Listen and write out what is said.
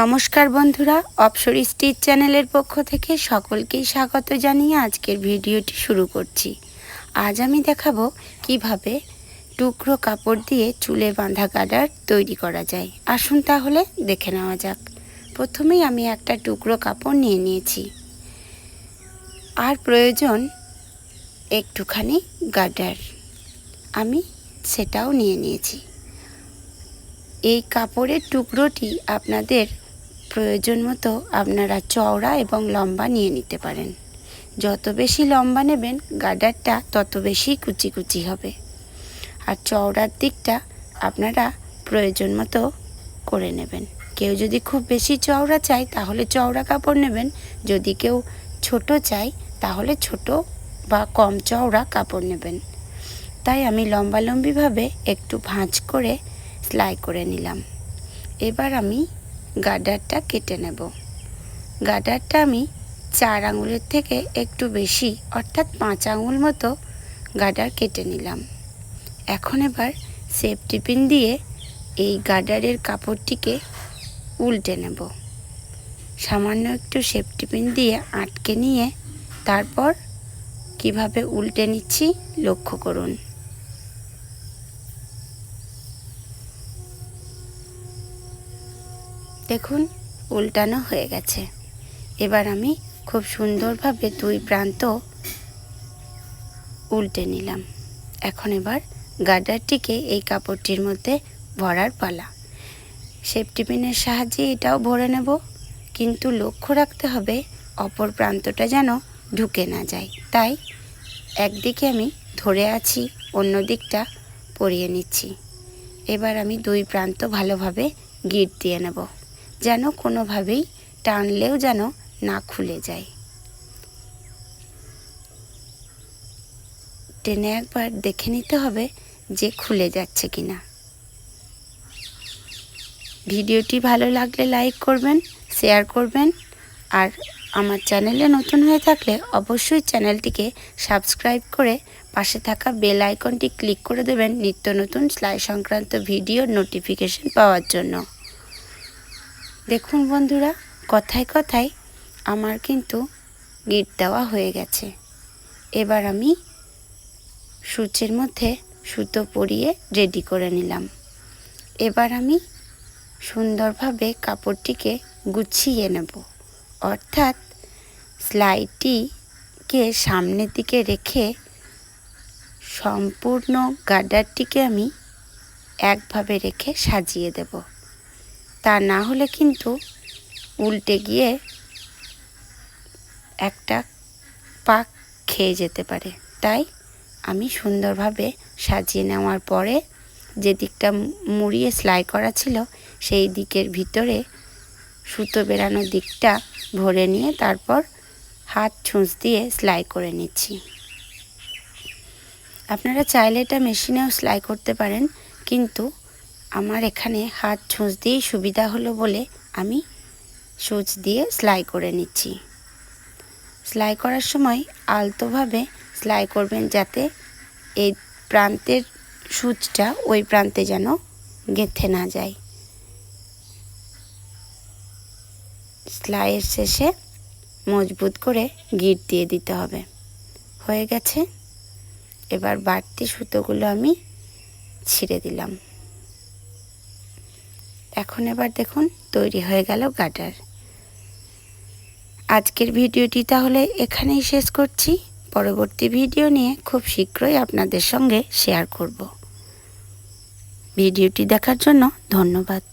নমস্কার বন্ধুরা, অপসরি স্টিচ চ্যানেলের পক্ষ থেকে সকলকেই স্বাগত জানিয়ে আজকের ভিডিওটি শুরু করছি। আজ আমি দেখাবো কীভাবে টুকরো কাপড় দিয়ে চুলে বাঁধা গার্ডার তৈরি করা যায়। আসুন তাহলে দেখে নেওয়া যাক। প্রথমেই আমি একটা টুকরো কাপড় নিয়ে নিয়েছি। আর প্রয়োজন একটুখানি গার্ডার। আমি সেটাও নিয়ে নিয়েছি। এই কাপড়ের টুকরোটি আপনাদের প্রয়োজন মতো আপনারা চওড়া এবং লম্বা নিয়ে নিতে পারেন। যত বেশি লম্বা নেবেন গার্ডারটা তত বেশি কুচি কুচি হবে। আর চওড়ার দিকটা আপনারা প্রয়োজন মতো করে নেবেন। কেউ যদি খুব বেশি চওড়া চায়, তাহলে চওড়া কাপড় নেবেন। যদি কেউ ছোট চায়, তাহলে ছোট বা কম চওড়া কাপড় নেবেন। তাই আমি লম্বালম্বিভাবে একটু ভাঁজ করে সেলাই করে নিলাম। এবার আমি গার্ডারটা কেটে নেব। গার্ডারটা আমি চার আঙুলের থেকে একটু বেশি, অর্থাৎ পাঁচ আঙুল মতো গার্ডার কেটে নিলাম। এখন এবার সেফটি পিন দিয়ে এই গার্ডারের কাপড়টিকে উল্টে নেব। সামান্য একটু সেফটি পিন দিয়ে আটকে নিয়ে তারপর কীভাবে উল্টে নিচ্ছি লক্ষ্য করুন। দেখুন, উল্টানো হয়ে গেছে। এবার আমি খুব সুন্দরভাবে দুই প্রান্ত উল্টে নিলাম। এখন এবার গার্ডারটিকে এই কাপড়টির মধ্যে ভরার পালা। সেফটি পিনের সাহায্যে এটাও ভরে নেব, কিন্তু লক্ষ্য রাখতে হবে অপর প্রান্তটা যেন ঢুকে না যায়। তাই একদিকে আমি ধরে আছি, অন্য দিকটা পরিয়ে নিচ্ছি। এবার আমি দুই প্রান্ত ভালোভাবে গিট দিয়ে নেব। যেন কোনোভাবেই টানলেও যেন না খুলে যায়। টেনে একবার দেখে নিতে হবে যে খুলে যাচ্ছে কিনা। ভিডিওটি ভালো লাগলে লাইক করবেন, শেয়ার করবেন, আর আমার চ্যানেলে নতুন হয়ে থাকলে অবশ্যই চ্যানেলটিকে সাবস্ক্রাইব করে পাশে থাকা বেল আইকনটি ক্লিক করে দেবেন নিত্য নতুন সেলাই সংক্রান্ত ভিডিওর নোটিফিকেশন পাওয়ার জন্য। দেখুন বন্ধুরা, কথায় কথায় আমার কিন্তু গিট দেওয়া হয়ে গেছে। এবার আমি সূচের মধ্যে সুতো পরিয়ে রেডি করে নিলাম। এবার আমি সুন্দরভাবে কাপড়টিকে গুছিয়ে নেব। অর্থাৎ স্লাইডটিকে সামনের দিকে রেখে সম্পূর্ণ গার্ডারটিকে আমি একভাবে রেখে সাজিয়ে দেব। তা না হলে কিন্তু উল্টে গিয়ে একটা পাক খেয়ে যেতে পারে। তাই আমি সুন্দরভাবে সাজিয়ে নেওয়ার পরে যে দিকটা মুড়িয়ে সেলাই করা ছিল, সেই দিকের ভিতরে সুতো বেরানোর দিকটা ভরে নিয়ে তারপর হাত ছুঁচ দিয়ে সেলাই করে নিচ্ছি। আপনারা চাইলে এটা মেশিনেও সেলাই করতে পারেন, কিন্তু আমার এখানে হাত ছুঁচ দিয়েই সুবিধা হলো বলে আমি সুচ দিয়ে সেলাই করে নিচ্ছি। সেলাই করার সময় আলতোভাবে সেলাই করবেন যাতে এই প্রান্তের সুচটা ওই প্রান্তে যেন গেঁথে না যায়। সেলাইয়ের শেষে মজবুত করে গিট দিয়ে দিতে হবে। হয়ে গেছে। এবার বাড়তি সুতোগুলো আমি ছিঁড়ে দিলাম। এখন এবার দেখুন তৈরি হয়ে গেল গাটার আজকের ভিডিওটি তাহলে এখানেই শেষ করছি। পরবর্তী ভিডিও নিয়ে খুব শীঘ্রই আপনাদের সঙ্গে শেয়ার করব। ভিডিওটি দেখার জন্য ধন্যবাদ।